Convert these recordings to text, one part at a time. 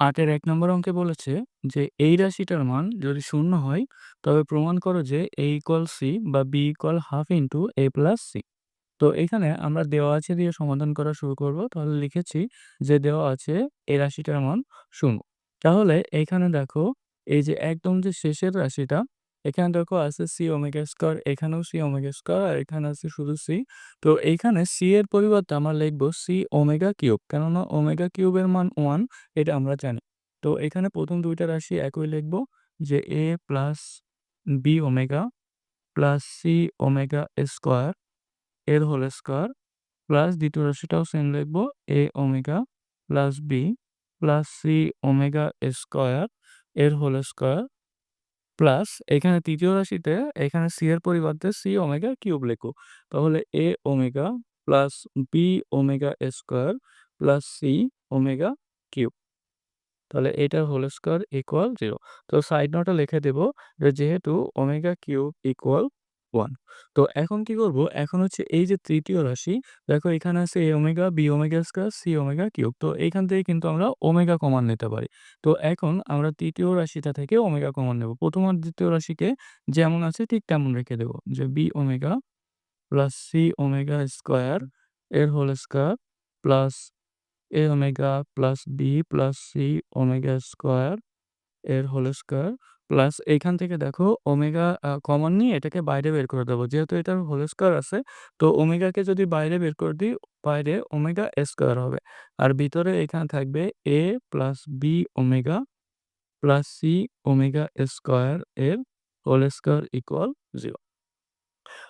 ৮ এক ১ নম্বর অঙ্কে বলেছে যে, এই রাশিটার মান যদি শূন্য হয়, তবে প্রমাণ করো যে এ ইকুয়াল সি বা B equal half into A plus C তো এখানে আমরা দেওয়া আছে দিয়ে সমাধান করা শুরু করব। তাহলে লিখেছি যে, দেওয়া আছে এ রাশিটার মান শূন্য। তাহলে এখানে দেখো, এই যে একদম যে শেষের রাশিটা এখানে দেখো আছে সি ওমেগা স্কয়ার এখানেও সি ওমেগা স্কয়ার আর এখানে আছে শুধু সি তো এইখানে সি এর পরিবর্তে আমরা লিখব সি ওমেগা কিউব। কেননা ওমেগা কিউবের মান ওয়ান এটা আমরা জানি। তো এখানে প্রথম দুইটা রাশি একই লিখব যে A plus B omega plus C omega square এর হোল স্কোয়ার প্লাস দ্বিতীয় রাশিটাও সেম লিখব A omega plus B plus C omega square এর হোল স্কয়ার প্লাস এখানে তৃতীয় রাশিতে এখানে সি এর পরিবর্তে সি ওমেগা কিউব লেখো তাহলে A omega plus B omega square plus C omega cube. তাহলে এটা হোল স্কোয়ার ইকুয়াল জিরো তো সাইড নোটে লিখে দেব যেহেতু ওমেগা কিউব ইকুয়াল 1। তো এখন কি করব? এখন হচ্ছে এই যে তৃতীয় রাশি দেখো এখানে আছে a omega, b omega square, c omega cube. তো এইখান থেকে কিন্তু আমরা ওমেগা কমন নিতে পারি। তো এখন আমরা তৃতীয় রাশিটা থেকে ওমেগা কমন নেব। প্রথম আর দ্বিতীয় রাশিকে যেমন আছে ঠিক তেমন রেখে দেব। যে b omega plus c omega square এর whole square plus a omega plus b plus c omega square এর হোল স্কয়ার প্লাস এইখান থেকে দেখো ওমেগা কমন নিয়ে এটাকে বাইরে বের করে দেবো। যেহেতু এটার হোল স্কয়ার আছে, তো ওমেগাকে যদি বাইরে বের করে দিই, বাইরে ওমেগা স্কয়ার হবে। আর ভিতরে এখানে থাকবে A plus B omega plus C omega square এর হোল স্কয়ার ইকুয়াল 0।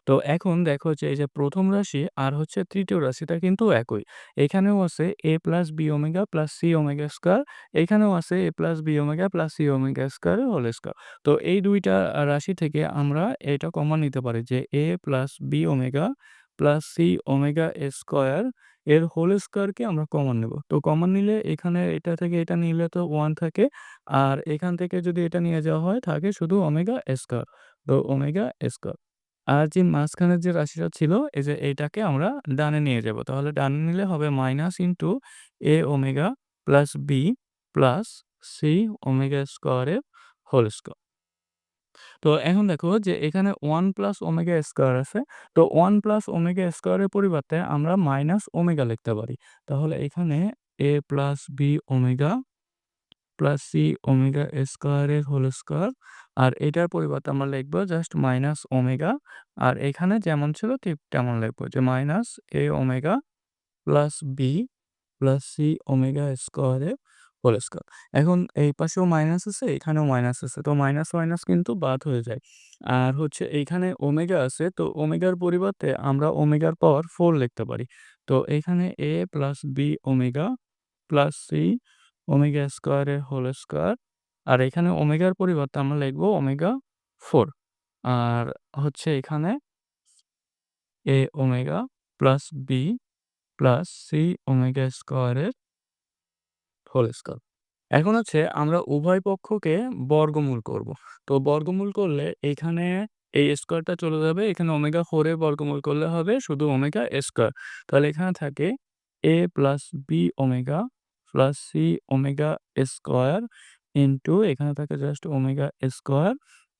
তো এখন দেখো যে, এই যে প্রথম রাশি আর হচ্ছে তৃতীয় রাশিটা কিন্তু একই। এখানেও আছে a plus b omega plus c omega square এখানেও আছে a plus b omega plus c omega square whole square. তো এই দুইটা রাশি থেকে আমরা এটা কমন নিতে পারি যে a plus b omega plus c omega square এর হোল স্কয়ারকে আমরা কমন নেব। তো কমন নিলে এখানে এটা থেকে এটা নিলে তো ওয়ান থাকে। আর এখান থেকে যদি এটা নিয়ে যাওয়া হয়, থাকে শুধু ওমেগা স্কয়ার। তো ওমেগা স্কয়ার। আর যে মাঝখানের যে রাশিটা ছিল, এই যে এইটাকে আমরা ডানে নিয়ে যাব। তাহলে ডানে নিলে হবে minus into a omega plus b plus c omega square এর হোল স্কয়ার। তো এখন দেখো যে এখানে ওয়ান প্লাস ওমেগা স্কোয়ার আছে। তো ওয়ান প্লাস ওমেগা স্কয়ারের পরিবর্তে আমরা মাইনাস ওমেগা লিখতে পারি। তাহলে এখানে a plus b omega plus c omega square এর হোল স্কয়ার আর এটার পরিবর্তে আমরা লিখব জাস্ট মাইনাস ওমেগা আর এখানে যেমন ছিল ঠিক তেমন লিখব যে minus a omega plus b plus c omega square এর হোল স্কয়ার। এখন এই পাশেও মাইনাস আছে এখানেও মাইনাস আছে। তো মাইনাস, মাইনাস কিন্তু বাদ হয়ে যায়। আর হচ্ছে এইখানে ওমেগা আছে তো ওমেগার পরিবর্তে আমরা ওমেগার পাওয়ার 4 লিখতে পারি। তো এখানে a plus b omega plus c omega square এর হোল স্কোয়ার আর এখানে ওমেগার পরিবর্তে আমরা লিখব ওমেগা ফোর আর হচ্ছে এখানে a omega plus b plus c omega স্কোয়ারের হোল স্কয়ার। এখন হচ্ছে আমরা উভয় পক্ষকে বর্গমূল করব। তো বর্গমূল করলে এখানে এই স্কোয়ারটা চলে যাবে। এখানে ওমেগা ফোরে বর্গমূল করলে হবে শুধু ওমেগা স্কোয়ার তাহলে এখানে থাকে a plus b omega plus c omega square into এখানে থাকে জাস্ট ওমেগা স্কোয়ার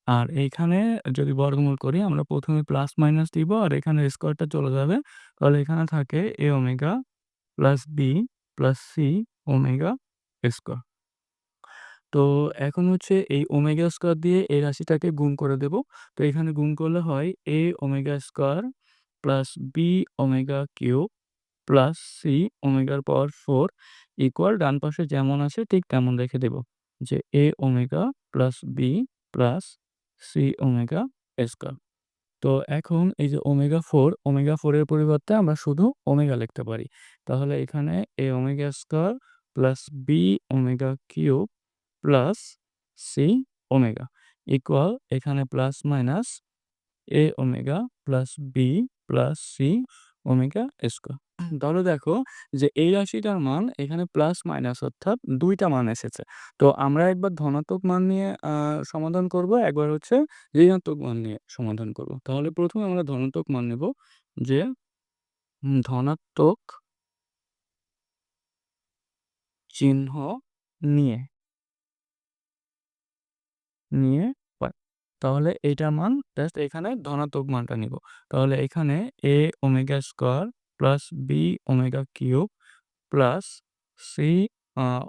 আর এইখানে যদি বর্গমূল করি, আমরা প্রথমে প্লাস মাইনাস দিব আর এখানে স্কোয়ারটা চলে যাবে। তাহলে এখানে থাকে a omega plus b plus c omega square তো এখন হচ্ছে এই ওমেগা স্কোয়ার দিয়ে এই রাশিটাকে গুণ করে দেব। তো এখানে গুণ করলে হয় a omega square plus b omega cube plus c ওমেগার power four equal ডান পাশে যেমন আছে, ঠিক তেমন রেখে দেব। যে a omega plus b plus c omega square. তো এখন এই যে ওমেগা ফোর ওমেগা 4 এর পরিবর্তে আমরা শুধু ওমেগা লিখতে পারি। তাহলে এখানে a omega square plus b omega cube plus c omega equal এখানে plus minus a omega plus b plus c omega square. তাহলে দেখো যে এই রাশিটার মান এখানে প্লাস মাইনাস অর্থাৎ দুইটা মান এসেছে। তো আমরা একবার ধনাত্মক মান নিয়ে আ সমাধান করব, একবার হচ্ছে ঋণাত্মক মান নিয়ে সমাধান করব। তাহলে প্রথমে আমরা ধনাত্মক মান নেব যে ধনাত্মক চিহ্ন নিয়ে নিয়ে। তাহলে এইটার মান জাস্ট এখানে ধনাত্মক মানটা নিব। তাহলে এখানে a omega square plus b omega cube plus c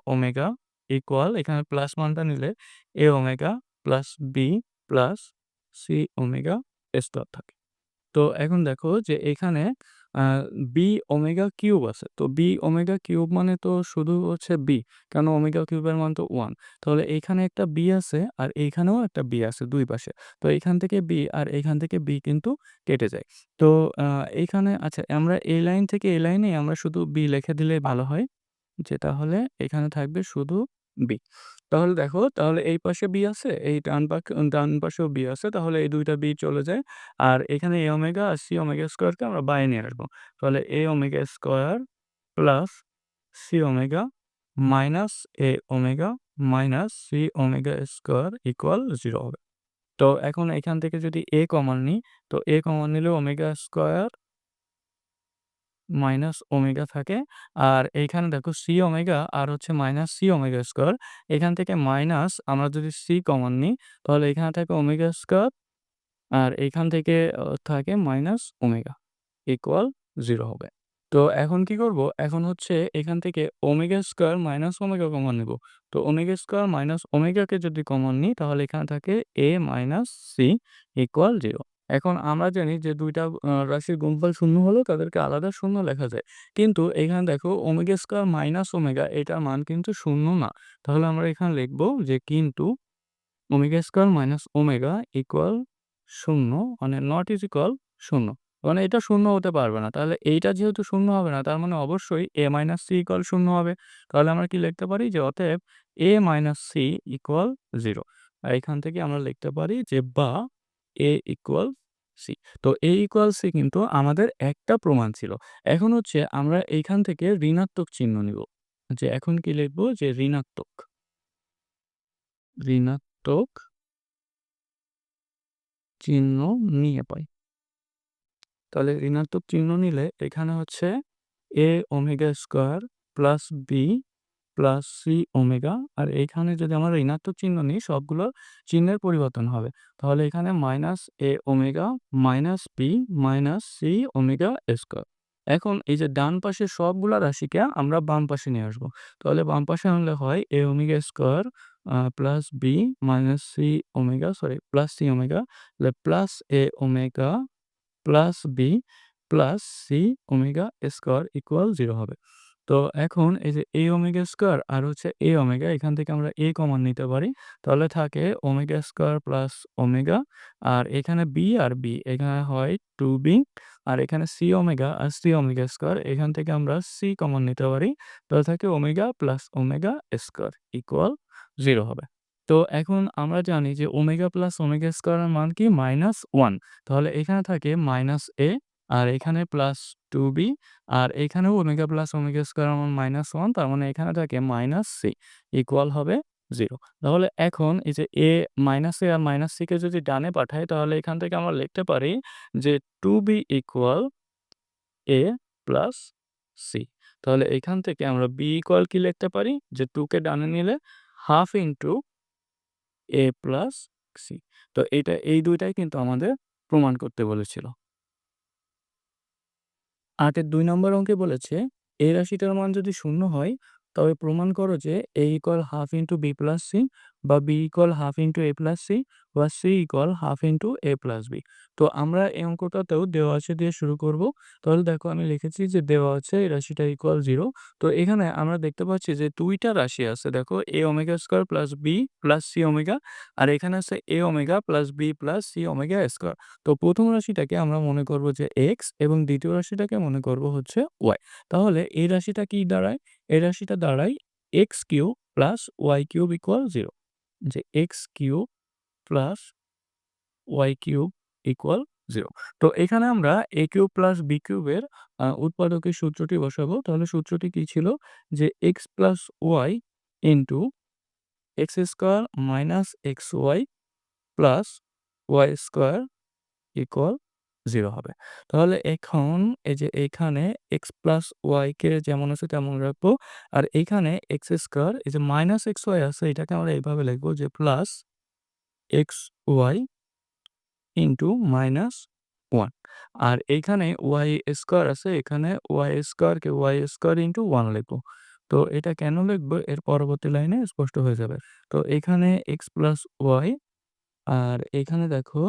omega equal এখানে প্লাস মানটা নিলে a omega plus b plus c omega square থাকে। তো এখন দেখো যে এখানে বি ওমেগা কিউব আছে। তো বি ওমেগা কিউব মানে তো শুধু হচ্ছে বি। কারণ ওমেগা কিউবের মান তো 1। তাহলে এইখানে একটা বি আছে আর এইখানেও একটা বি আছে দুই পাশে। তো এইখান থেকে বি আর এইখান থেকে বি কিন্তু কেটে যায়। তো এইখানে আচ্ছা আমরা এই লাইন থেকে এই লাইনে আমরা শুধু বি লিখে দিলেই ভালো হয়। যেটা হলে এখানে থাকবে শুধু বি। তাহলে দেখো তাহলে এই পাশে বি আছে, এই ডান পাক ডান পাশেও বি আছে। তাহলে এই ২ টা বি চলে যায়। আর এখানে a ওমেগা আর c ওমেগা স্কয়ারকে আমরা বাইরে নিয়ে আসব। তাহলে a omega square plus c omega minus a omega minus c omega square equal 0 হবে। তো এখন এখান থেকে যদি a কমন নিই, তো a কমন নিলে ওমেগা স্কয়ার মাইনাস ওমেগা থাকে। আর এইখানে দেখো c ওমেগা আর হচ্ছে মাইনাস c ওমেগা স্কয়ার। এখান থেকে মাইনাস আমরা যদি c কমন নিই, তাহলে এখানে থাকে ওমেগা স্কয়ার আর এইখান থেকে থাকে মাইনাস ওমেগা ইকুয়াল 0 হবে। তো এখন কি করব? এখন হচ্ছে এখান থেকে omega square minus omega common নিব। তো ওমেগা স্কয়ার মাইনাস ওমেগাকে যদি কমন নিই তাহলে এখানে থাকে a মাইনাস c ইকুয়াল 0। এখন আমরা জানি যে দুইটা রাশির গুণফল শূন্য হলেও তাদেরকে আলাদা শূন্য লেখা যায়। কিন্তু এখানে দেখো ওমেগা স্কয়ার মাইনাস ওমেগা এটার মান কিন্তু শূন্য না। তাহলে আমরা এখানে লিখব যে কিন্তু omega square minus omega equal শূন্য মানে নট ইজ ইকুয়াল শূন্য মানে এটা শূন্য হতে পারবে না। তাহলে এইটা যেহেতু শূন্য হবে না, তার মানে অবশ্যই এ মাইনাস সি ইকুয়াল শূন্য হবে। তাহলে আমরা কি লিখতে পারি যে অতএব a minus c equal zero এখান থেকে আমরা লিখতে পারি যে বা ইকুয়াল c। তো a ইকুয়াল c কিন্তু আমাদের একটা প্রমাণ ছিল। এখন হচ্ছে আমরা এইখান থেকে ঋণাত্মক চিহ্ন নিব। যে এখন কি লিখব যে ঋণাত্মক ঋণাত্মক চিহ্ন নিয়ে পাই। তাহলে ঋণাত্মক চিহ্ন নিলে এখানে হচ্ছে a omega square plus b plus c omega আর এইখানে যদি আমরা ঋণাত্মক চিহ্ন নিই, সবগুলো চিহ্নের পরিবর্তন হবে। তাহলে এখানে minus a omega minus b minus c omega square এখন এই যে ডান পাশে সবগুলা রাশিকে আমরা বাম পাশে নিয়ে আসব। তাহলে বাম পাশে আনলে হয় a omega square plus b minus c omega sorry plus c omega তাহলে plus a omega plus b plus c omega square equal zero হবে। তো এখন এই যে a ওমেগা স্কয়ার আর হচ্ছে a ওমেগা এখান থেকে আমরা এ কমন নিতে পারি। তাহলে থাকে ওমেগা স্কয়ার প্লাস ওমেগা আর এখানে বি আর বি এখানে হয় 2b আর এখানে সি ওমেগা আর সি ওমেগা স্কয়ার এখান থেকে আমরা সি কমন নিতে পারি। তাহলে থাকে omega plus omega square equal zero হবে। তো এখন আমরা জানি যে ওমেগা প্লাস ওমেগা স্কয়ারের মান কি? মাইনাস ওয়ান তাহলে এখানে থাকে মাইনাস a আর এখানে প্লাস টু বি আর এখানেও ওমেগা প্লাস ওমেগা স্কয়ারের মান মাইনাস ওয়ান তার মানে এখানে থাকে মাইনাস সি ইকুয়াল হবে জিরো তাহলে এখন এই যে এ মাইনাস a আর মাইনাস সিকে যদি ডানে পাঠাই, তাহলে এখান থেকে আমরা লিখতে পারি যে two b equal a plus c তাহলে এখান থেকে আমরা বি ইকুয়াল কি লিখতে পারি? যে 2 কে ডানে নিলে half into a plus c তো এইটা এই দুইটাই কিন্তু আমাদের প্রমাণ করতে বলেছিল। ৮ দুই ২ নম্বর অঙ্কে বলেছে এই রাশিটার মান যদি শূন্য হয়, তবে প্রমাণ করো যে a equal half into b plus c বা b equal half into a plus c বা c equal half into a plus b তো আমরা এই অঙ্কটাতেও দেওয়া আছে দিয়ে শুরু করব। তাহলে দেখো আমি লিখেছি যে দেওয়া আছে, এই রাশিটা ইকুয়াল জিরো তো এখানে আমরা দেখতে পাচ্ছি যে দুইটা রাশি আছে। দেখো a omega square plus b plus c omega আর এখানে আছে a omega plus b plus c omega square তো প্রথম রাশিটাকে আমরা মনে করব যে এক্স এবং দ্বিতীয় রাশিটাকে মনে করব হচ্ছে ওয়াই তাহলে এই রাশিটা কি দাঁড়ায়? এই রাশিটা দাঁড়ায় x cube plus y cube equal 0 যে x cube plus y cube equal zero তো এখানে আমরা এ কিউব প্লাস বি কিউবের উৎপাদকের সূত্রটি বসাবো। তাহলে সূত্রটি কি ছিল? যে x plus y into x square minus x y plus y square equal 0 হবে। তাহলে এখন এই যে এখানে x প্লাস y কে যেমন আছে তেমন রাখব। আর এইখানে স্কয়ার এই যে মাইনাস xy আছে, এটাকে আমরা এইভাবে লিখব যে প্লাস xy ইন্টু মাইনাস 1 আর এইখানে স্কয়ার আছে, এখানে y স্কয়ারকে y স্কয়ার ইনটু 1 লিখব। তো এটা কেন লিখব এর পরবর্তী লাইনে স্পষ্ট হয়ে যাবে। তো এখানে x প্লাস y, আর এখানে দেখো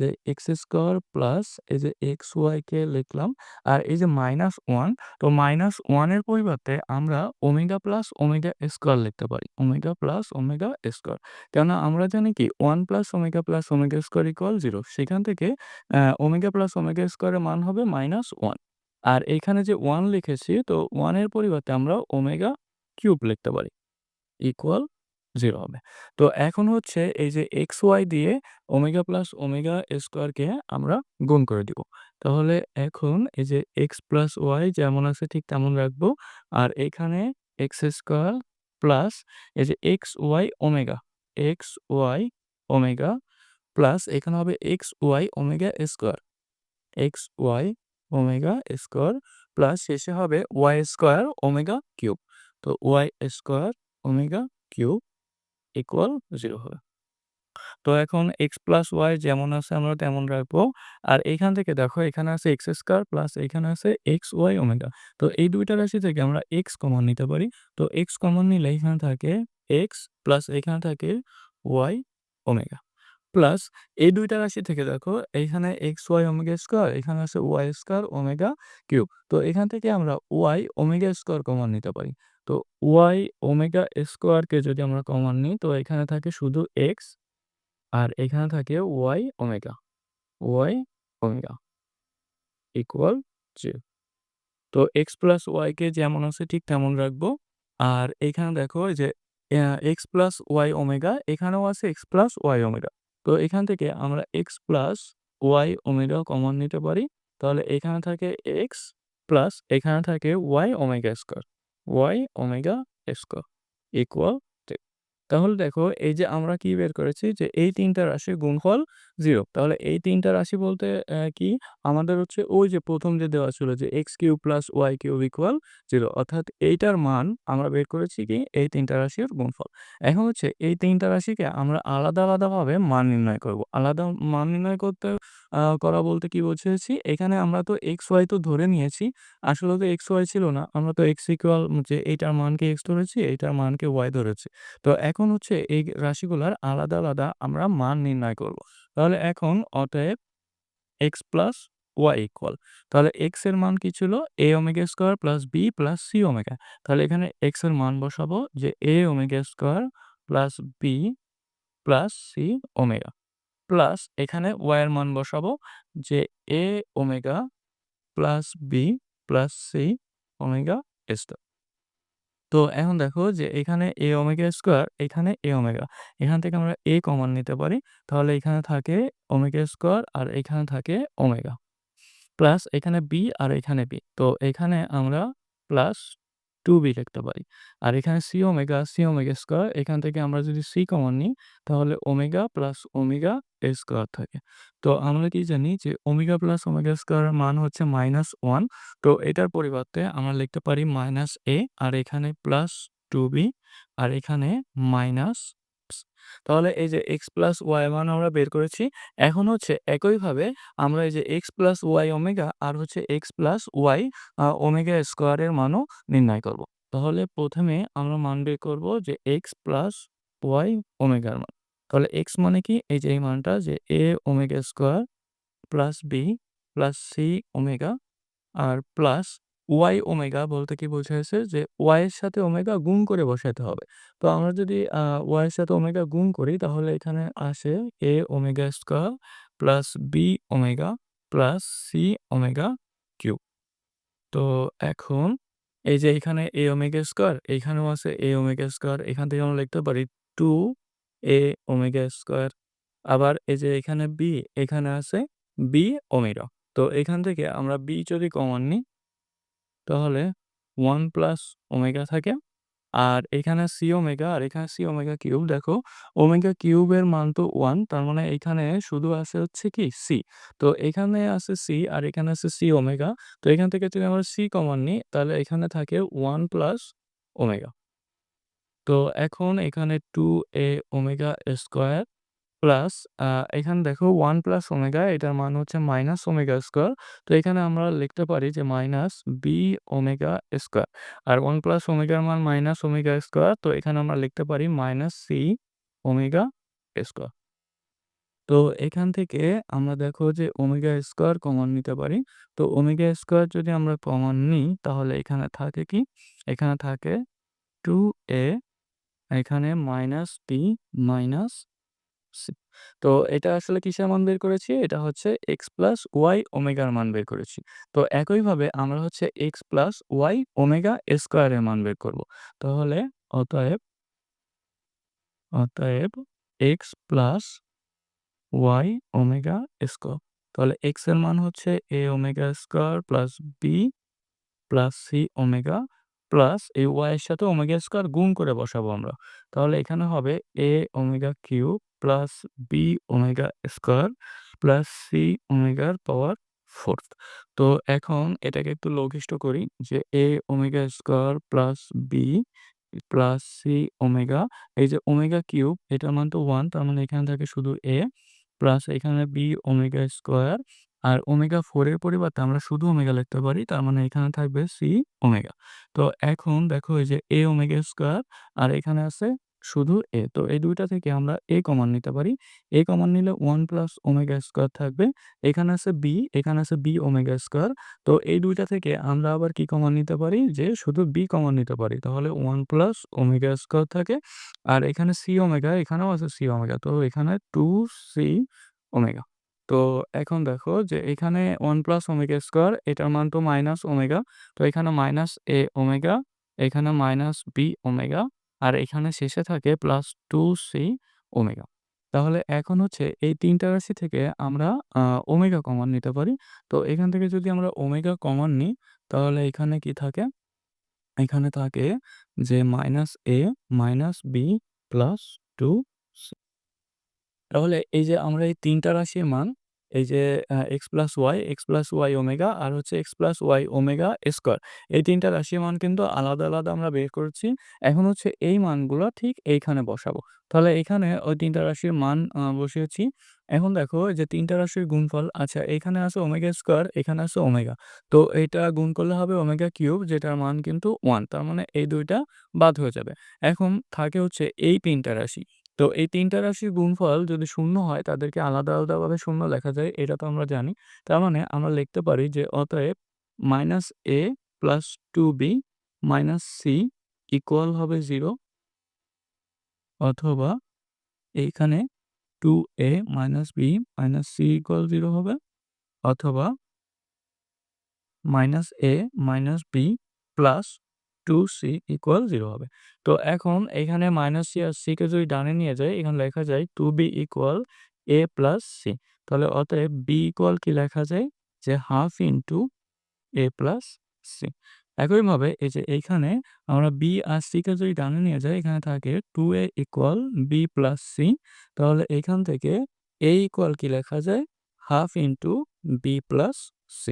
যে x স্কোয়ার প্লাস এই যে xy কে লিখলাম। আর এই যে মাইনাস ওয়ান, তো মাইনাস ওয়ানের পরিবর্তে আমরা ওমেগা প্লাস ওমেগা স্কোয়ার লিখতে পারি। ওমেগা প্লাস ওমেগা স্কোয়ার কেননা আমরা জানি কি, one plus omega plus omega square equal zero সেখান থেকে ওমেগা প্লাস ওমেগা স্কয়ারের মান হবে মাইনাস ওয়ান আর এখানে যে ওয়ান লিখেছি, তো ওয়ানের পরিবর্তে আমরা ওমেগা কিউব লিখতে পারি। ইকুয়াল 0 হবে। তো এখন হচ্ছে এই যে xy দিয়ে ওমেগা প্লাস ওমেগা স্কয়ারকে আমরা গুণ করে দিব। তাহলে এখন এই যে x প্লাস y যেমন আছে ঠিক তেমন রাখব। আর এখানে x স্কয়ার প্লাস এই যে x xy omega, xy omega plus এখানে হবে x xy omega square, xy omega square plus শেষে হবে y স্কয়ার ওমেগা কিউব। তো y square omega cube equal 0 হবে। তো এখন x প্লাস y যেমন আছে আমরা তেমন রাখব। আর এইখান থেকে দেখো, এখানে আছে x স্কয়ার প্লাস এখানে আছে xy ওমেগা। তো এই ২ টা রাশি থেকে আমরা x কমন নিতে পারি। তো x কমন নিলে এখানে থাকে x প্লাস এখানে থাকে y ওমেগা। প্লাস এই ২ টা রাশি থেকে দেখো এইখানে xy ওমেগা স্কয়ার এখানে আছে y স্কয়ার ওমেগা কিউব। তো এখান থেকে আমরা y ওমেগা স্কয়ার কমন নিতে পারি। তো y ওমেগা স্কয়ারকে যদি আমরা কমন নিই তো এখানে থাকে শুধু x আর এখানে থাকে y omega, y omega equal 0 তো এক্স প্লাস ওয়াইকে যেমন আছে ঠিক তেমন রাখব। আর এখানে দেখো যে এক্স প্লাস ওয়াই ওমেগা এখানেও আছে এক্স প্লাস ওয়াই ওমেগা। তো এখান থেকে আমরা x plus y omega common নিতে পারি। তাহলে এখানে থাকে এক্স প্লাস এখানে থাকে y omega square, y omega square equal 0 তাহলে দেখো এই যে আমরা কি বের করেছি? যে এই তিনটা রাশির গুণফল জিরো তাহলে এই তিনটা রাশি বলতে কি? আমাদের হচ্ছে ওই যে প্রথম যে দেওয়া ছিল যে x cube plus y cube equal 0 অর্থাৎ এইটার মান আমরা বের করেছি কি? এই তিনটা রাশির গুণফল। এখন হচ্ছে এই তিনটা রাশিকে আমরা আলাদা, আলাদাভাবে মান নির্ণয় করব। আলাদা মান নির্ণয় করতে করা বলতে কি বুঝিয়েছি এখানে আমরা তো xy তো ধরে নিয়েছি। আসলে তো xy ছিল না। আমরা তো x ইকুয়াল যে এইটার মানকে x ধরেছি, এইটার মানকে y ধরেছি। তো এখন হচ্ছে এই রাশিগুলার আলাদা, আলাদা আমরা মান নির্ণয় করব। তাহলে এখন অতএব x প্লাস y ইকুয়াল তাহলে x এর মান কি ছিল? a omega square plus b plus c omega. তাহলে এখানে x এর মান বসাবো যে a omega square plus b plus c omega. Plus এখানে এর মান বসাবো যে a omega plus b plus c omega star. তো এখন দেখো যে এখানে a ওমেগা স্কয়ার এখানে a ওমেগা। এখান থেকে আমরা a কমন নিতে পারি। তাহলে এখানে থাকে ওমেগা স্কয়ার আর এখানে থাকে ওমেগা। প্লাস এখানে b আর এখানে b। তো এখানে আমরা প্লাস 2b লিখতে পারি। আর এখানে c omega, c omega square এখান থেকে আমরা যদি সি কমন নিই তাহলে ওমেগা প্লাস ওমেগা স্কোয়ার থাকে। তো আমরা কি জানি যে ওমেগা প্লাস ওমেগা স্কয়ারের মান হচ্ছে মাইনাস ওয়ান। তো এটার পরিবর্তে আমরা লিখতে পারি মাইনাস এ আর এখানে প্লাস টু বি আর এখানে মাইনাস তাহলে এই যে এক্স প্লাস ওয়াই মান আমরা বের করেছি। এখন হচ্ছে একইভাবে আমরা এই যে এক্স প্লাস ওয়াই ওমেগা আর হচ্ছে এক্স প্লাস ওয়াই ওমেগা স্কোয়ারের মানও নির্ণয় করব। তাহলে প্রথমে আমরা মান বের করব যে এক্স প্লাস ওয়াই ওমেগার মান। তাহলে এক্স মানে কি? এই যে এই মানটা যে a omega square plus b plus c omega R plus y omega বলতে কি বোঝাইছে যে, y এর সাথে ওমেগা গুণ করে বসাইতে হবে। তো আমরা যদি y এর সাথে ওমেগা গুণ করি, তাহলে এখানে আসে a omega square plus b omega plus c omega cube তো এখন এই যে এখানে এ ওমেগা স্কয়ার এইখানেও আছে এ ওমেগা স্কয়ার, এখান থেকে আমরা লিখতে পারি 2a ওমেগা স্কয়ার। আবার এই যে এখানে বি এখানে আছে বি ওমেগা। তো এখান থেকে আমরা বি যদি কমন নিই তাহলে 1 প্লাস ওমেগা থাকে আর এখানে সি ওমেগা আর এখানে সি ওমেগা কিউব দেখো ওমেগা কিউবের মান তো ওয়ান তার মানে এখানে শুধু আছে হচ্ছে কি সি। তো এখানে আছে সি আর এখানে আছে সি ওমেগা। তো এখান থেকে যদি আমরা সি কমন নিই, তাহলে এখানে থাকে ওয়ান প্লাস ওমেগা। তো এখন এখানে two a omega square plus এখানে দেখো 1 প্লাস ওমেগা এটার মান হচ্ছে মাইনাস ওমেগা স্কয়ার। তো এখানে আমরা লিখতে পারি যে মাইনাস বি ওমেগা স্কয়ার। আর 1 প্লাস ওমেগার মান মাইনাস ওমেগা স্কয়ার। তো এখানে আমরা লিখতে পারি মাইনাস সি ওমেগা স্কয়ার। তো এখান থেকে আমরা দেখো যে ওমেগা স্কয়ার কমন নিতে পারি। তো ওমেগা স্কয়ার যদি আমরা কমন নিই, তাহলে এখানে থাকে কি? এখানে থাকে 2a এখানে মাইনাস বি মাইনাস সি। তো এটা আসলে কিসের মান বের করেছি? এটা হচ্ছে x প্লাস y ওমেগার মান বের করেছি। তো একইভাবে আমরা হচ্ছে x প্লাস y ওমেগা স্কয়ারের মান বের করব। তাহলে অতএব অতএব x plus y omega square. তাহলে x এর মান হচ্ছে a omega square plus b plus c omega plus এই y এর সাথে ওমেগা স্কয়ার গুণ করে বসাবো আমরা। তাহলে এখানে হবে a omega cube plus b omega square plus c ওমেগার power fourth তো এখন এটাকে একটু লঘিষ্ঠ করি যে a omega square plus b plus c omega এই যে ওমেগা কিউব এটার মান তো ওয়ান তার মানে এখানে থাকে শুধু এ প্লাস এখানে বি ওমেগা স্কোয়ার আর ওমেগা 4 এর পরিবর্তে আমরা শুধু ওমেগা লিখতে পারি। তার মানে এখানে থাকবে সি ওমেগা। তো এখন দেখো এই যে এ ওমেগা স্কোয়ার আর এখানে আছে শুধু এ। তো এই ২ টা থেকে আমরা a কমন নিতে পারি। a কমন নিলে 1 প্লাস ওমেগা স্কয়ার থাকবে। এখানে আছে b, এখানে আছে b ওমেগা স্কয়ার। তো এই ২ টা থেকে আমরা আবার কি কমন নিতে পারি? যে শুধু b কমন নিতে পারি। তাহলে 1 প্লাস ওমেগা স্কয়ার থাকে। আর এখানে c ওমেগা, এখানেও আছে c ওমেগা। তো এখানে 2c ওমেগা। তো এখন দেখো যে এখানে 1 প্লাস ওমেগা স্কয়ার এটার মান তো মাইনাস ওমেগা। তো এখানে মাইনাস a ওমেগা, এখানে মাইনাস b ওমেগা আর এখানে শেষে থাকে প্লাস টু সি ওমেগা। তাহলে এখন হচ্ছে এই ৩ টা রাশি থেকে আমরা ওমেগা কমন নিতে পারি। তো এখান থেকে যদি আমরা ওমেগা কমন নিই, তাহলে এখানে কি থাকে? এখানে থাকে যে minus a minus b plus 2c। তাহলে এই যে আমরা এই তিনটা রাশির মান এই যে x plus y x plus y omega আর হচ্ছে x plus y omega square এই তিনটা রাশির মান কিন্তু আলাদা, আলাদা আমরা বের করেছি। এখন হচ্ছে এই মানগুলো ঠিক এইখানে বসাবো। তাহলে এখানে ওই ৩ টা রাশির মান বসিয়েছি। এখন দেখো যে ৩ টা রাশির গুণফল আচ্ছা এখানে আছে ওমেগা স্কোয়ার এখানে আছে ওমেগা। তো এটা গুণ করলে হবে ওমেগা কিউব যেটার মান কিন্তু ওয়ান তার মানে এই দুইটা বাদ হয়ে যাবে। এখন থাকে হচ্ছে এই তিনটা রাশি। তো এই ৩ টা রাশির গুণফল যদি শূন্য হয় তাদেরকে আলাদা, আলাদাভাবে শূন্য লেখা যায় এটা তো আমরা জানি। তার মানে আমরা লিখতে পারি যে অতএব minus a plus two b minus c equal হবে জিরো অথবা এইখানে two a minus b minus c equal zero হবে অথবা minus a minus b plus 2c equal 0 হবে। তো এখন এখানে মাইনাস c আর c কে যদি ডানে নিয়ে যাই, এখানে লেখা যায় 2b equal a plus c তাহলে অতএব b ইকুয়াল কি লেখা যায়? যে half into a plus c। একইভাবে এই যে এইখানে আমরা b আর c কে যদি ডানে নিয়ে যাই, এখানে থাকে 2a equal b plus c তাহলে এখান থেকে a ইকুয়াল কি লেখা যায়? Half into b plus c।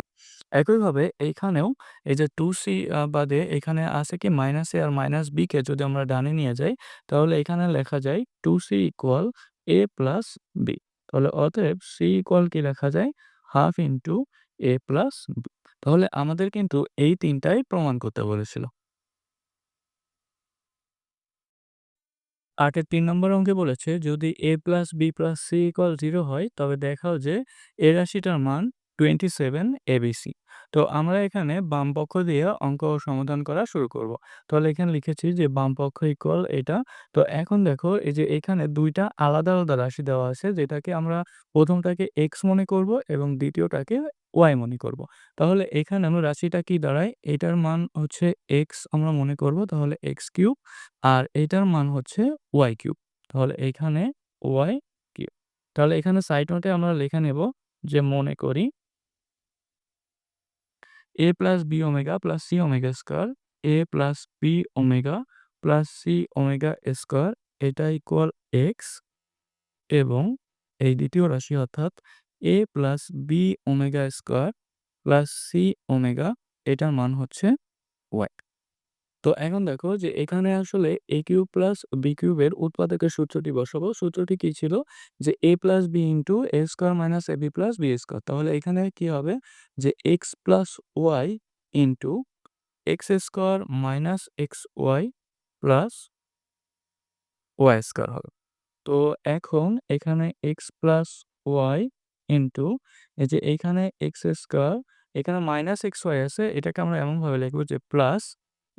একইভাবে এইখানেও এই যে টু সি বাদে এখানে আছে কি মাইনাস এ আর মাইনাস b কে যদি আমরা ডানে নিয়ে যাই, তাহলে এখানে লেখা যায় two c equal a plus b তাহলে অতএব সি ইকুয়াল কি লেখা যায়? Half into a plus b তাহলে আমাদের কিন্তু এই তিনটাই প্রমাণ করতে বলেছিল। ৮ এর ৩ নম্বর অঙ্কে বলেছে, যদি a plus b plus c equal zero হয়, তবে দেখাও যে এ রাশিটার মান 27 abc। তো আমরা এখানে বাম পক্ষ দিয়ে অঙ্ক সমাধান করা শুরু করব। তাহলে এখানে লিখেছি যে বাম পক্ষ ইকুয়াল এটা। তো এখন দেখো এই যে এখানে দুইটা আলাদা, আলাদা রাশি দেওয়া আছে যেটাকে আমরা ১ম টাকে x মনে করব এবং দ্বিতীয়টাকে y মনে করব। তাহলে এখানে আমরা রাশিটা কি দাঁড়ায়? এটার মান হচ্ছে x আমরা মনে করব তাহলে x কিউব আর এটার মান হচ্ছে y কিউব। তাহলে এখানে y কিউব। তাহলে এখানে সাইড নোটে আমরা লিখে নেব যে মনে করি a plus b omega plus c omega square a plus b omega plus c omega square এটা ইকুয়াল এক্স এবং এই দ্বিতীয় রাশি অর্থাৎ a plus b omega square plus c omega এটার মান হচ্ছে ওয়াই তো এখন দেখো যে এখানে আসলে এ কিউব প্লাস বি কিউবের উৎপাদকের সূত্রটি বসাবো। সূত্রটি কি ছিল? যে a plus b into a square minus a b plus b square তাহলে এখানে কি হবে? যে x plus y into x square minus x y plus y square হবে। তো এখন এখানে এক্স প্লাস ওয়াই ইন্টু এই যে এইখানে এক্স স্কোয়ার এখানে মাইনাস এক্স ওয়াই আছে, এটাকে আমরা এমনভাবে লিখব যে plus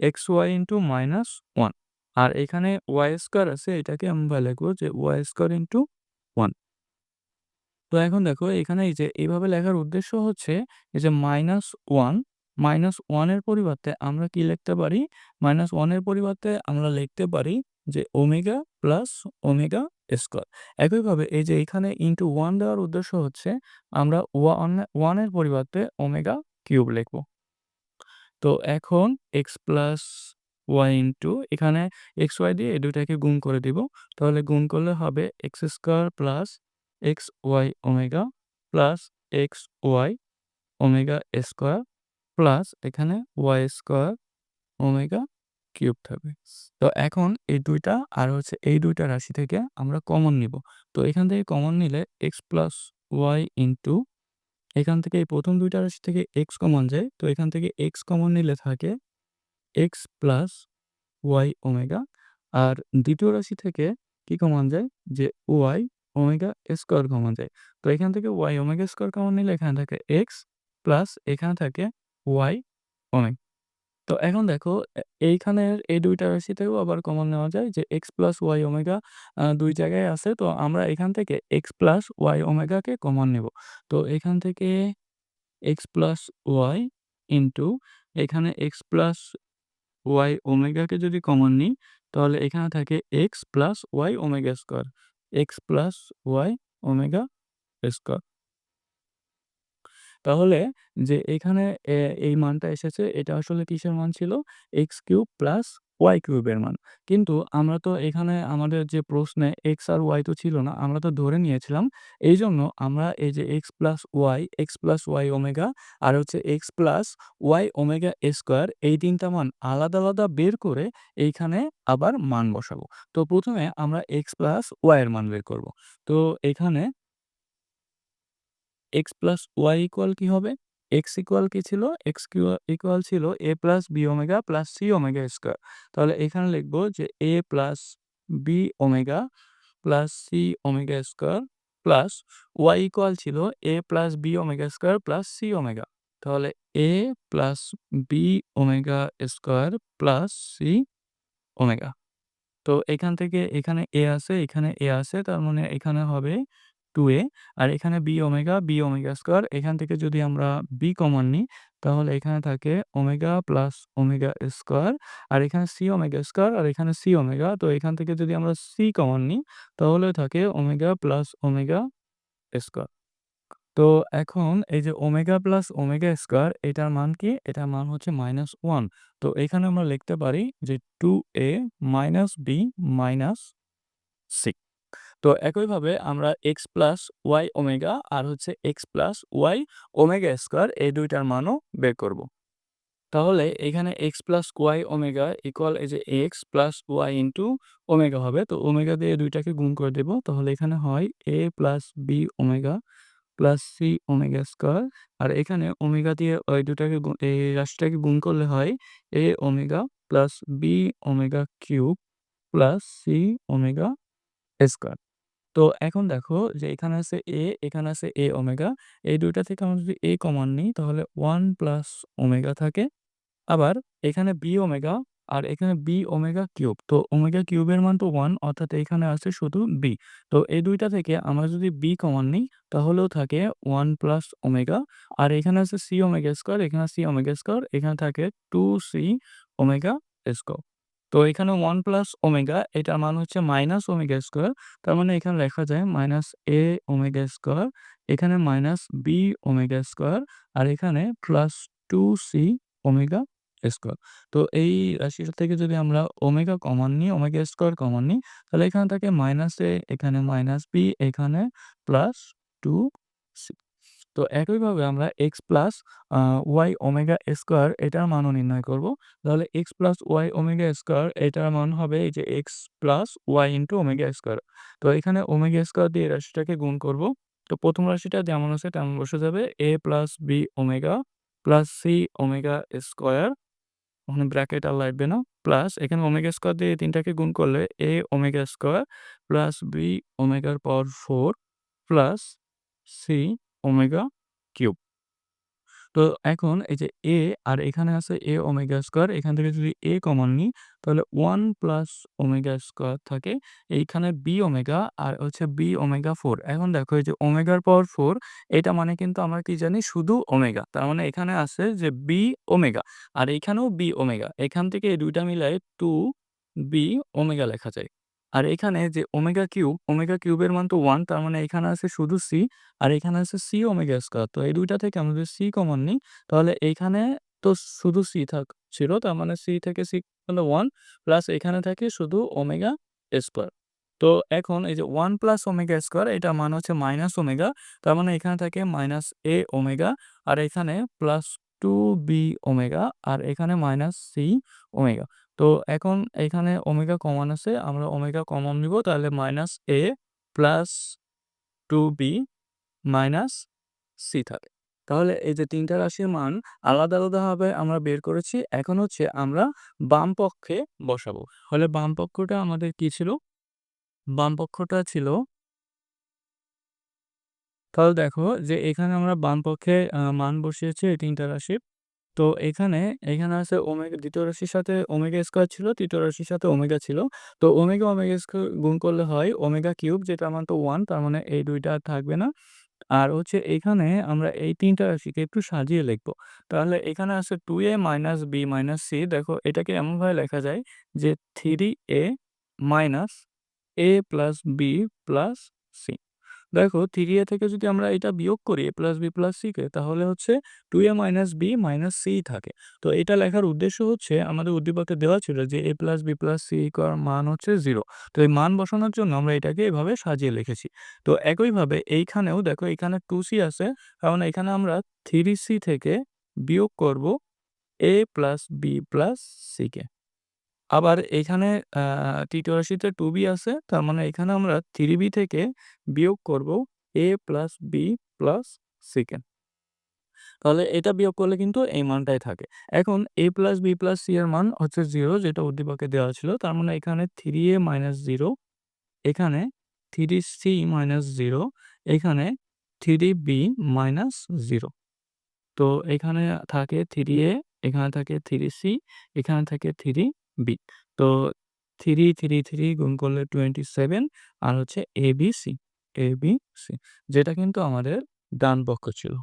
x y into minus one. আর এখানে ওয়াই স্কোয়ার আছে, এটাকে এমনভাবে লিখব যে ওয়াই স্কোয়ার ইন্টু ওয়ান। তো এখন দেখো, এখানে এই যে এইভাবে লেখার উদ্দেশ্য হচ্ছে, এই যে মাইনাস ওয়ান, মাইনাস ওয়ানের পরিবর্তে আমরা কি লিখতে পারি? মাইনাস ওয়ানের পরিবর্তে আমরা লিখতে পারি যে ওমেগা প্লাস ওমেগা স্কোয়ার। একইভাবে এই যে এখানে ইন্টু ওয়ান দেওয়ার উদ্দেশ্য হচ্ছে, আমরা ওয়ান, ওয়ানের পরিবর্তে ওমেগা কিউব লিখব। তো এখন এক্স প্লাস ওয়াই ইন্টু এখানে এক্স ওয়াই দিয়ে এই দুটাকে গুণ করে দিব। তাহলে গুণ করলে হবে x square plus x y omega plus x y omega square plus এখানে ওয়াই স্কোয়ার ওমেগা কিউব থাকবে। তো এখন এই দুইটা আর হচ্ছে এই দুইটা রাশি থেকে আমরা কমন নিব। তো এখান থেকে কমন নিলে এক্স প্লাস ওয়াই ইন্টু এখান থেকে এই প্রথম দুইটা রাশি থেকে এক্স কমন যায়, তো এখান থেকে এক্স কমন নিলে থাকে এক্স প্লাস ওয়াই ওমেগা আর দ্বিতীয় রাশি থেকে কি কমন যায়? যে ওয়াই ওমেগা স্কোয়ার কমন যায়। তো এখান থেকে ওয়াই ওমেগা স্কোয়ার কমন নিলে এখানে থাকে এক্স প্লাস এখানে থাকে ওয়াই ওমেগা তো এখন দেখো, এ, এইখানের এই দুইটা রাশি থেকেও আবার কমন নেওয়া যায় যে এক্স প্লাস ওয়াই ওমেগা দুই জায়গায় আছে। তো আমরা এখান থেকে এক্স প্লাস ওয়াই ওমেগাকে কমন নেব। তো এখান থেকে এক্স প্লাস ওয়াই ইন্টু এখানে এক্স প্লাস ওয়াই ওমেগাকে যদি কমন নিই, তাহলে এখানে থাকে x plus y omega square. X plus y omega square. তাহলে যে এখানে এই মানটা এসেছে এটা আসলে কিসের মান ছিল? এক্স কিউব প্লাস ওয়াই কিউবের মান। কিন্তু আমরা তো এখানে আমাদের যে প্রশ্নে এক্স আর ওয়াই তো ছিল না। আমরা তো ধরে নিয়েছিলাম। এইজন্য আমরা এই যে x plus y, x plus y omega আর হচ্ছে x plus y omega square এই ৩ টা মান আলাদা, আলাদা বের করে এইখানে আবার মান বসাবো। তো প্রথমে আমরা এক্স প্লাস ওয়াই এর মান বের করব। তো এখানে এক্স প্লাস ওয়াই ইকুয়াল কি হবে? এক্স ইকুয়াল কি ছিল? এক্স ইকুয়াল ছিল a plus b omega plus c omega square. তাহলে এখানে লিখব যে a plus b omega plus c omega square plus y equal ছিল a plus b omega square plus c omega. তাহলে a plus b omega square plus c omega. তো এখান থেকে এখানে এ আছে, এখানে এ আছে তার মানে এখানে হবে 2a আর এখানে b omega, b omega square এখান থেকে যদি আমরা বি কমন নিই তাহলে এখানে থাকে ওমেগা প্লাস ওমেগা স্কোয়ার আর এখানে সি ওমেগা স্কোয়ার আর এখানে সি ওমেগা। তো এখান থেকে যদি আমরা সি কমন নিই তাহলে থাকে ওমেগা প্লাস ওমেগা স্কোয়ার। তো এখন এই যে ওমেগা প্লাস ওমেগা স্কোয়ার এটার মান কি? এটার মান হচ্ছে মাইনাস ওয়ান তো এখানে আমরা লিখতে পারি যে two a minus b minus c. তো একইভাবে আমরা এক্স প্লাস ওয়াই ওমেগা আর হচ্ছে x plus y omega square এই দুইটার মানও বের করব। তাহলে এখানে x plus y omega equal এই যে x plus y into omega হবে। তো ওমেগা দিয়ে দুইটাকে গুণ করে দেব। তাহলে এখানে হয় a plus b omega plus c omega square আর এখানে ওমেগা দিয়ে ওই দুটাকে এই রাশিটাকে গুণ করলে হয় a omega plus b omega cube plus c omega square. তো এখন দেখো যে এখানে আছে এ, এখানে আছে এ ওমেগা। এই দুইটা থেকে আমরা যদি এ কমন নিই তাহলে ওয়ান প্লাস ওমেগা থাকে। আবার এখানে বি ওমেগা আর এখানে বি ওমেগা কিউব। তো ওমেগা কিউবের মান তো ওয়ান অর্থাৎ এখানে আছে শুধু বি। তো এই দুইটা থেকে আমরা যদি বি কমন নিই তাহলেও থাকে ওয়ান প্লাস ওমেগা আর এখানে আছে সি ওমেগা স্কোয়ার, এখানে সি ওমেগা স্কোয়ার, এখানে থাকে টু সি ওমেগা স্কোয়ার। তো এখানে 1 প্লাস ওমেগা এটার মান হচ্ছে মাইনাস ওমেগা স্কোয়ার। তার মানে এখানে লেখা যায় মাইনাস এ ওমেগা স্কোয়ার, এখানে মাইনাস বি ওমেগা স্কোয়ার আর এখানে plus two c omega square. তো এই রাশিটা থেকে যদি আমরা ওমেগা কমন নিই, ওমেগা স্কোয়ার কমন নিই, তাহলে এখানে থাকে মাইনাস এ, এখানে মাইনাস বি, এখানে প্লাস 2c তো একইভাবে আমরা x plus y omega square এটার মানও নির্ণয় করব। তাহলে x plus y omega square এটার মান হবে এই যে x plus y into omega square. তো এখানে ওমেগা স্কোয়ার দিয়ে রাশিটাকে গুণ করব। তো প্রথম রাশিটা যেমন আছে তেমন বসে যাবে a plus b omega plus c omega square ওখানে ব্র্যাকেট আর লাগবে না। প্লাস এখানে ওমেগা স্কোয়ার দিয়ে তিনটাকে গুণ করলে a omega square plus b ওমেগার power four plus c omega cube. তো এখন এই যে এ আর এখানে আছে এ ওমেগা স্কোয়ার, এখান থেকে যদি এ কমন নিই, তাহলে ওয়ান প্লাস ওমেগা স্কোয়ার থাকে। এইখানে বি ওমেগা আর হচ্ছে বি ওমেগা ফোর এখন দেখো এই যে ওমেগার পাওয়ার ফোর, এটা মানে কিন্তু আমরা কি জানি শুধু ওমেগা। তার মানে এখানে আছে যে বি ওমেগা আর এইখানেও বি ওমেগা। এখান থেকে এই ২ টা মিলায়ে 2b ওমেগা লেখা যায়। আর এখানে যে ওমেগা কিউব, ওমেগা কিউবের মান তো ওয়ান তার মানে এখানে আছে শুধু সি আর এখানে আছে সি ওমেগা স্কোয়ার। তো এই দুইটা থেকে আমরা যদি c কমন নিই তাহলে এইখানে তো শুধু সি থাক ছিল তার মানে সি থেকে সি হলো ওয়ান প্লাস এখানে থাকে শুধু ওমেগা স্কোয়ার। তো এখন এই যে ওয়ান প্লাস ওমেগা স্কোয়ার এটা মান হচ্ছে মাইনাস ওমেগা তার মানে এখানে থাকে মাইনাস এ ওমেগা আর এখানে প্লাস টু বি ওমেগা আর এখানে মাইনাস সি ওমেগা। তো এখন এখানে ওমেগা কমন আছে আমরা ওমেগা কমন নিব তাহলে minus a plus two b minus c থাকে। তাহলে এই যে তিনটা রাশির মান আলাদা, আলাদাভাবে আমরা বের করেছি। এখন হচ্ছে আমরা বাম পক্ষে বসাবো। তাহলে বাম পক্ষটা আমাদের কি ছিল? বাম পক্ষটা ছিল তাহলে দেখো যে এখানে আমরা বাম পক্ষে মান বসিয়েছি এই তিনটা রাশির। তো এখানে, এখানে আছে ওমেগা ২য় রাশির সাথে ওমেগা স্কোয়ার ছিল, ৩য় রাশির সাথে ওমেগা ছিল। তো ওমেগা, ওমেগা স্কোয়ার গুণ করলে হয় ওমেগা কিউব যেটার মান তো 1 তার মানে এই ২ টা আর থাকবে না। আর হচ্ছে এখানে আমরা এই ৩ টা রাশিকে একটু সাজিয়ে লিখব। তাহলে এখানে আছে 2a minus b minus c দেখো এটাকে এমনভাবে লেখা যায় যে 3a minus a plus b plus c। দেখো থ্রি এ থেকে যদি আমরা এটা বিয়োগ করি a plus b plus c কে, তাহলে হচ্ছে two a minus b minus c থাকে। তো এটা লেখার উদ্দেশ্য হচ্ছে, আমাদের উদ্দীপকে দেওয়া ছিল যে a plus b plus c কর মান হচ্ছে জিরো তো এই মান বসানোর জন্য আমরা এটাকে এভাবে সাজিয়ে লিখেছি। তো একইভাবে এইখানেও দেখো, এখানে টু সি আছে কারণ এখানে আমরা থ্রি সি থেকে বিয়োগ করব a plus b plus c কে। আবার এখানে, আ ৩য় রাশিতে 2b আছে, তার মানে এখানে আমরা 3b থেকে বিয়োগ করব a প্লাস b প্লাস কে। তাহলে এটা বিয়োগ করলে কিন্তু এই মানটাই থাকে। এখন a plus b plus c এর মান হচ্ছে 0 যেটা উদ্দীপকে দেওয়া ছিল। তার মানে এখানে 3a মাইনাস 0 এখানে 3c মাইনাস 0 এখানে 3b মাইনাস 0 তো এখানে থাকে 3a এখানে থাকে 3c এখানে থাকে 3b তো 3, 3, 3 গুণ করলে 27 আর হচ্ছে abc, abc যেটা কিন্তু আমাদের ডান পক্ষ ছিল।